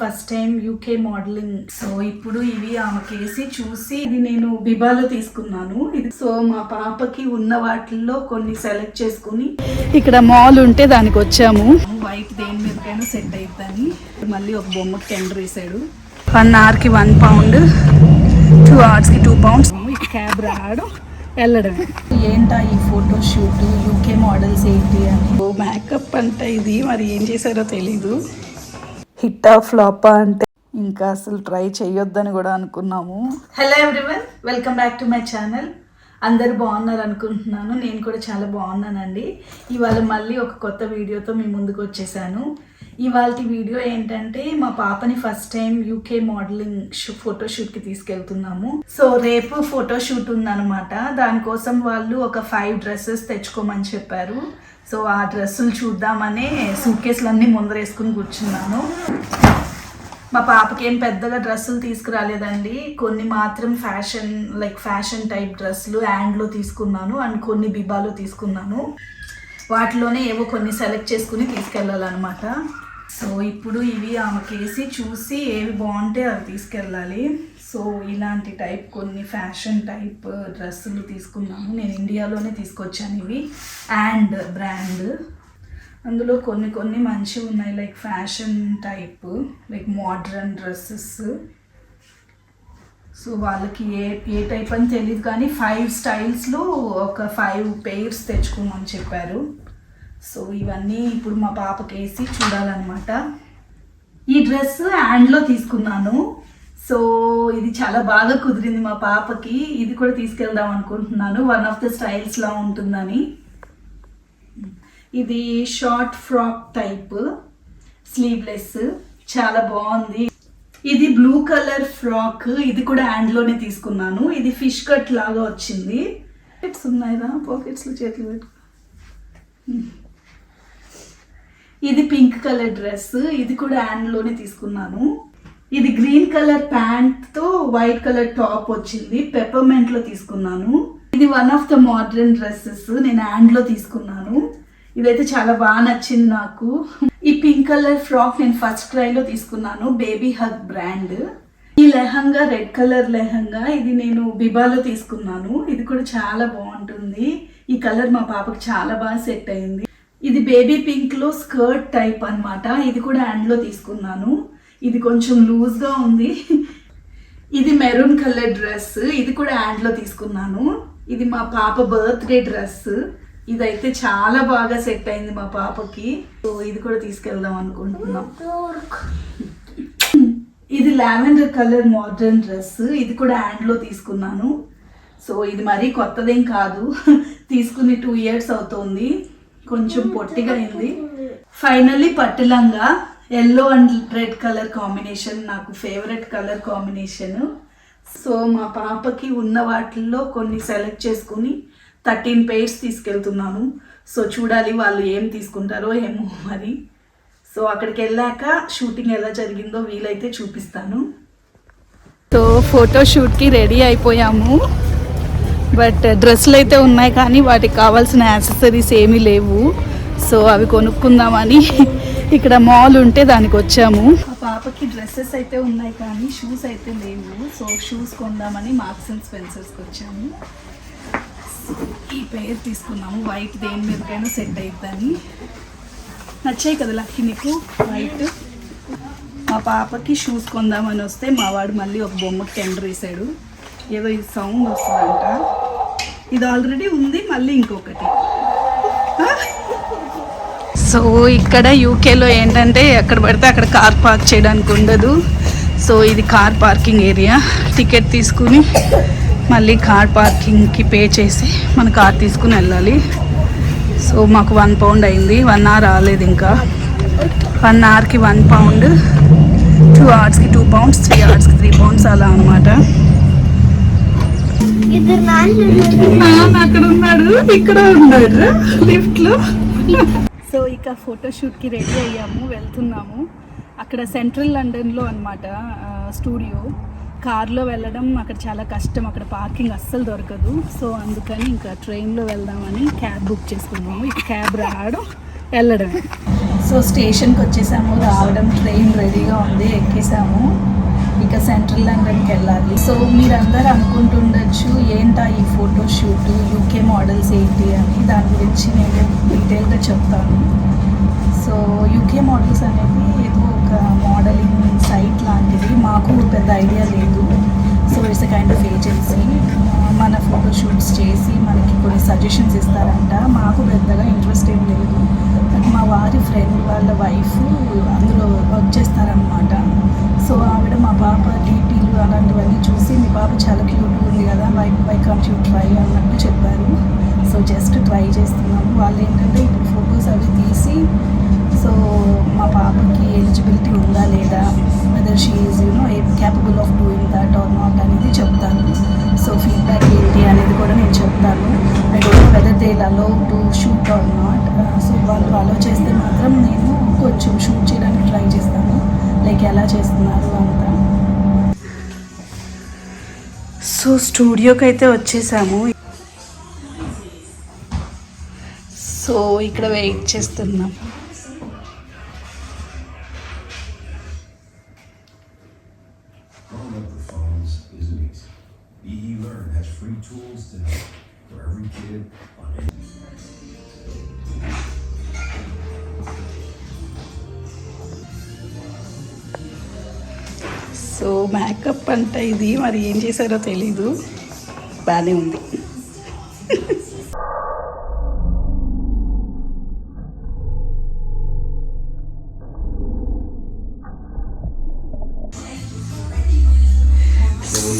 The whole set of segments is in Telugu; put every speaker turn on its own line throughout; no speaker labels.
First time UK modelling so ఇప్పుడు ఇవి ఆమెకేసి చూసి ఇది నేను బిబాలో తీసుకున్నాను. ఇది సో మా పాపకి ఉన్న వాటిల్లో కొన్ని సెలెక్ట్ చేసుకుని ఇక్కడ మాల్ ఉంటే దానికి వచ్చాము. వైట్ దేని మీదకైనా సెట్ అయిద్దని. మళ్ళీ ఒక బొమ్మకి టెండర్ వేసాడు వన్ అవర్కి వన్ పౌండ్ టూ అవర్స్కి టూ పౌండ్స్ క్యాబ్ రాడు వెళ్ళడం ఏంటా ఈ ఫోటో షూట్ యూకే మోడల్స్ ఏంటి అని. మేకప్ అంటే ఇది. మరి ఏం చేశారో తెలీదు. హిట్టా ఫ్లాపా అంటే ఇంకా అసలు ట్రై చేయొద్దని కూడా అనుకున్నాము. Hello everyone welcome back to my channel అందరు బాగున్నారు అనుకుంటున్నాను నేను కూడా చాలా బాగున్నానండి. ఇవాళ మళ్ళీ ఒక కొత్త వీడియోతో మీ ముందుకు వచ్చేసాను. ఇవాళ వీడియో ఏంటంటే మా పాపని ఫస్ట్ టైం యూకే మోడలింగ్ ఫోటోషూట్కి తీసుకెళ్తున్నాము. సో రేపు ఫోటోషూట్ ఉందనమాట ఉందన్నమాట. దానికోసం వాళ్ళు ఒక ఫైవ్ డ్రెస్సెస్ తెచ్చుకోమని చెప్పారు. సో ఆ డ్రెస్సులు చూద్దామనే సూట్ అన్నీ ముందరేసుకుని కూర్చున్నాను. మా పాపకి ఏం పెద్దగా డ్రెస్సులు తీసుకురాలేదండి. కొన్ని మాత్రం ఫ్యాషన్ లైక్ ఫ్యాషన్ టైప్ డ్రెస్సులు హ్యాండ్లో తీసుకున్నాను అండ్ కొన్ని బిబాలో తీసుకున్నాను. వాటిలోనే ఏవో కొన్ని సెలెక్ట్ చేసుకుని తీసుకెళ్ళాలన్నమాట. సో ఇప్పుడు ఇవి ఆమెకేసి చూసి ఏవి బాగుంటే అవి తీసుకెళ్ళాలి. సో ఇలాంటి టైప్ కొన్ని ఫ్యాషన్ టైప్ డ్రెస్సులు తీసుకున్నాను. నేను ఇండియాలోనే తీసుకొచ్చాను ఇవి. అండ్ బ్రాండ్ అందులో కొన్ని కొన్ని మంచివి ఉన్నాయి. Like fashion type like modern dresses so వాళ్ళకి ఏ ఏ టైప్ అని తెలియదు కానీ ఫైవ్ స్టైల్స్లో ఒక ఫైవ్ పెయిర్స్ తెచ్చుకోమని చెప్పారు. సో ఇవన్నీ ఇప్పుడు మా పాపకి వేసి చూడాలన్నమాట. ఈ డ్రెస్ హ్యాండ్లో తీసుకున్నాను. సో ఇది చాలా బాగా కుదిరింది మా పాపకి. ఇది కూడా తీసుకెళ్దాం అనుకుంటున్నాను. వన్ ఆఫ్ ద స్టైల్స్లా ఉంటుందని. ఇది షార్ట్ ఫ్రాక్ టైప్ స్లీవ్లెస్ చాలా బాగుంది. ఇది బ్లూ కలర్ ఫ్రాక్ ఇది కూడా హ్యాండ్లోనే తీసుకున్నాను. ఇది ఫిష్ కట్ లాగా వచ్చింది. పాకెట్స్ ఉన్నాయిరా పాకెట్స్లో చేతులు పెట్టు. ఇది పింక్ కలర్ డ్రెస్ ఇది కూడా హ్యాండ్లోనే తీసుకున్నాను. ఇది గ్రీన్ కలర్ ప్యాంట్తో వైట్ కలర్ టాప్ వచ్చింది. పెప్పర్మెంట్లో తీసుకున్నాను. ఇది one of the modern dresses నేను హ్యాండ్లో తీసుకున్నాను. ఇదైతే చాలా బాగా నచ్చింది నాకు. ఈ పింక్ కలర్ ఫ్రాక్ నేను ఫస్ట్ క్రైలో తీసుకున్నాను. బేబీ హగ్ బ్రాండ్ ఈ లెహంగా రెడ్ కలర్ లెహంగా ఇది నేను బిబాలో తీసుకున్నాను. ఇది కూడా చాలా బాగుంటుంది. ఈ కలర్ మా పాపకు చాలా బాగా సెట్ అయింది. ఇది బేబీ పింక్లో స్కర్ట్ టైప్ అన్నమాట. ఇది కూడా హ్యాండ్లో తీసుకున్నాను. ఇది కొంచెం లూజ్గా ఉంది. ఇది మెరూన్ కలర్ డ్రెస్. ఇది కూడా హ్యాండ్లో తీసుకున్నాను. ఇది మా పాప బర్త్డే డ్రెస్. ఇదైతే చాలా బాగా సెట్ అయింది మా పాపకి. సో ఇది కూడా తీసుకెళ్దాం అనుకుంటున్నాం. ఇది లావెండర్ కలర్ మోడర్న్ డ్రెస్. ఇది కూడా హ్యాండ్లో తీసుకున్నాను. సో ఇది మరీ కొత్తదేం కాదు. తీసుకుని టూ ఇయర్స్ అవుతోంది. కొంచెం పొట్టిగా అయింది. Finally పట్టులంగా. Yellow and red colour combination నాకు ఫేవరెట్ కలర్ కాంబినేషన్ సో మా పాపకి ఉన్న వాటిల్లో కొన్ని సెలెక్ట్ చేసుకుని థర్టీన్ పేర్స్ తీసుకెళ్తున్నాను. సో చూడాలి వాళ్ళు ఏం తీసుకుంటారో ఏమో మరి. సో అక్కడికి వెళ్ళాక షూటింగ్ ఎలా జరిగిందో వీలైతే చూపిస్తాను. సో ఫోటో షూట్కి రెడీ అయిపోయాము. బట్ డ్రెస్సులు అయితే ఉన్నాయి కానీ వాటికి కావాల్సిన యాక్సెసరీస్ ఏమీ లేవు. సో అవి కొనుక్కుందామని ఇక్కడ మాల్ ఉంటే దానికి వచ్చాము. ఆ పాపకి డ్రెస్సెస్ అయితే ఉన్నాయి కానీ షూస్ అయితే లేవు. సో షూస్ కొందామని మార్క్స్ అండ్ స్పెన్సర్స్కి వచ్చాము. ఈ పేరు తీసుకున్నాము. వైట్ దేని మీదకైనా సెట్ అవుతుందని నచ్చాయి కదా లక్కీ నీకు? వైట్ మా పాపకి షూస్ కొందామని వస్తే మా వాడు మళ్ళీ ఒక బొమ్మకి టెండర్ వేసాడు ఏదో ఇది సౌండ్ వస్తుందంట. ఇది ఆల్రెడీ ఉంది మళ్ళీ ఇంకొకటి. సో ఇక్కడ యూకేలో ఏంటంటే ఎక్కడ పడితే అక్కడ కార్ పార్క్ చేయడానికి ఉండదు. సో ఇది కార్ పార్కింగ్ ఏరియా. టికెట్ తీసుకుని మళ్ళీ కార్ పార్కింగ్కి పే చేసి మన కార్ తీసుకుని వెళ్ళాలి. సో మాకు వన్ పౌండ్ అయింది. వన్ అవర్ రాలేదు ఇంకా. వన్ అవర్కి వన్ పౌండ్ టూ అవర్స్కి టూ పౌండ్స్ త్రీ అవర్స్కి త్రీ పౌండ్స్ అలా అనమాట అక్కడ ఉన్నాడు. ఇక్కడ ఉన్నాడు. లిఫ్ట్లో. సో ఇక ఫోటోషూట్కి రెడీ అయ్యాము వెళ్తున్నాము. అక్కడ సెంట్రల్ లండన్లో అనమాట స్టూడియో. కార్లో వెళ్ళడం అక్కడ చాలా కష్టం అక్కడ పార్కింగ్ అస్సలు దొరకదు. సో అందుకని ఇంకా ట్రైన్లో వెళ్దామని క్యాబ్ బుక్ చేసుకున్నాము. ఇక క్యాబ్ రావడం వెళ్ళడం సో స్టేషన్కి వచ్చేసాము రావడం ట్రైన్ రెడీగా ఉంది ఎక్కేసాము. ఇక సెంట్రల్ లండన్కి వెళ్ళాలి. సో మీరందరూ అనుకుంటుండొచ్చు ఏంటా ఈ ఫోటో షూట్ యూకే మోడల్స్ ఏంటి? అని. దాని గురించి నేను డీటెయిల్గా చెప్తాను. సో యూకే మోడల్స్ అనేది ఏదో ఒక మోడలింగ్ సైట్ లాంటిది. మాకు పెద్ద ఐడియా లేదు. So it's kind of agency మన ఫోటోషూట్స్ చేసి మనకి సజెషన్స్ ఇస్తారంట. మాకు పెద్దగా ఇంట్రెస్ట్ ఏం లేదు. మా వారి ఫ్రెండ్ వాళ్ళ వైఫ్ అందులో వర్క్ చేస్తారనమాట సో ఆవిడ మా పాప డీటీలు అలాంటివన్నీ చూసి మీ పాప చాలా క్యూట్ ఉంది కదా వై బై కాంట్ యూ ట్రై అన్నట్టు చెప్పారు. సో జస్ట్ ట్రై చేస్తున్నాము. వాళ్ళు ఏంటంటే ఇప్పుడు ఫొటోస్ అవి తీసి సో మా పాపకి ఎలిజిబిలిటీ ఉందా లేదా whether she is you know capable of doing that or not అనేది చెప్తాను. సో ఫీడ్బ్యాక్ ఏంటి అనేది కూడా నేను చెప్తాను. They allow to shoot or not so వాళ్ళు అలో చేస్తే మాత్రం నేను కొంచెం షూట్ చేయడానికి ట్రై చేస్తాను. లైక్ ఎలా చేస్తున్నారు అంతా. సో స్టూడియోకి అయితే వచ్చేసాము. సో ఇక్కడ వెయిట్ చేస్తున్నాం. సో మేకప్ అంట ఇది మరి ఏం చేశారో తెలీదు. బాగానే ఉంది.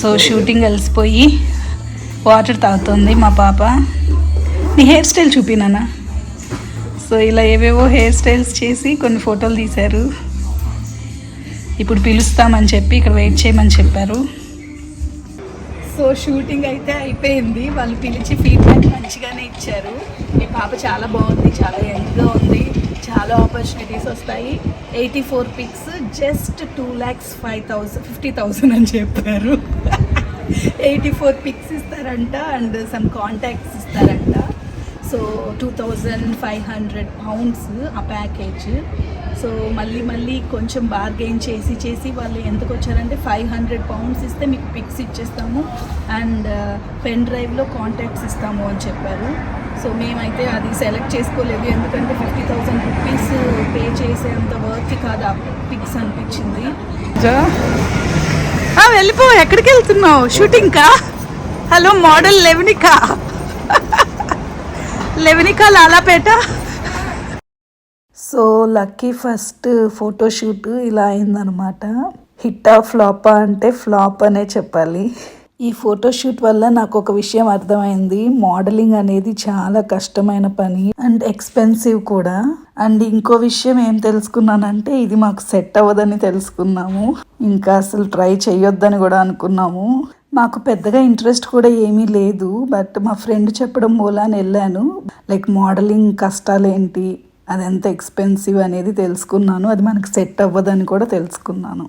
సో షూటింగ్ కలిసిపోయి వాటర్ తాగుతుంది మా పాప. నీ హెయిర్ స్టైల్ చూపినానా? సో ఇలా ఏవేవో హెయిర్ స్టైల్స్ చేసి కొన్ని ఫోటోలు తీశారు. ఇప్పుడు పిలుస్తామని చెప్పి ఇక్కడ వెయిట్ చేయమని చెప్పారు. సో షూటింగ్ అయితే అయిపోయింది. వాళ్ళు పిలిచి ఫీడ్బ్యాక్ మంచిగానే ఇచ్చారు. మీ పాప చాలా బాగుంది చాలా యంగ్గా ఉంది చాలా ఆపర్చునిటీస్ వస్తాయి. Eighty four pics just two lakhs five thousand fifty thousand అని చెప్పారు. ఎయిటీ ఫోర్ పిక్స్ ఇస్తారంట అండ్ సమ్ కాంటాక్ట్స్ ఇస్తారంట. So two thousand five hundred pounds ఆ ప్యాకేజ్ సో మళ్ళీ మళ్ళీ కొంచెం బార్గెయిన్ చేసి చేసి వాళ్ళు ఎంతకు వచ్చారంటే ఫైవ్ హండ్రెడ్ పౌండ్స్ ఇస్తే మీకు పిక్స్ ఇచ్చేస్తాము అండ్ పెన్ డ్రైవ్లో కాంటాక్ట్స్ ఇస్తాము అని చెప్పారు. సో మేమైతే అది సెలెక్ట్ చేసుకోలేదు. ఎందుకంటే ఫిఫ్టీ థౌసండ్ రూపీస్ పే చేసేంత వర్త్ కాదు ఆ పిక్స్ అనిపించింది. వెళ్ళిపో. ఎక్కడికి వెళ్తున్నావు? షూటింగ్కా హలో మోడల్ లెవెనికా లెవెనికా Lalapet. So lucky first photoshoot ఇలా అయిందనమాట హిట్టా ఫ్లాపా అంటే ఫ్లాప్ అనే చెప్పాలి. ఈ ఫోటోషూట్ వల్ల నాకు ఒక విషయం అర్థమైంది. మోడలింగ్ అనేది చాలా కష్టమైన పని అండ్ ఎక్స్పెన్సివ్ కూడా. అండ్ ఇంకో విషయం ఏం తెలుసుకున్నానంటే ఇది మాకు సెట్ అవ్వదని తెలుసుకున్నాము. ఇంకా అసలు ట్రై చేయొద్దని కూడా అనుకున్నాము. మాకు పెద్దగా ఇంట్రెస్ట్ కూడా ఏమీ లేదు బట్ మా ఫ్రెండ్ చెప్పడం మూలాన్ని వెళ్ళాను. లైక్ మోడలింగ్ కష్టాలేంటి అది ఎంత ఎక్స్పెన్సివ్ అనేది తెలుసుకున్నాను. అది మనకు సెట్ అవ్వదని కూడా తెలుసుకున్నాను.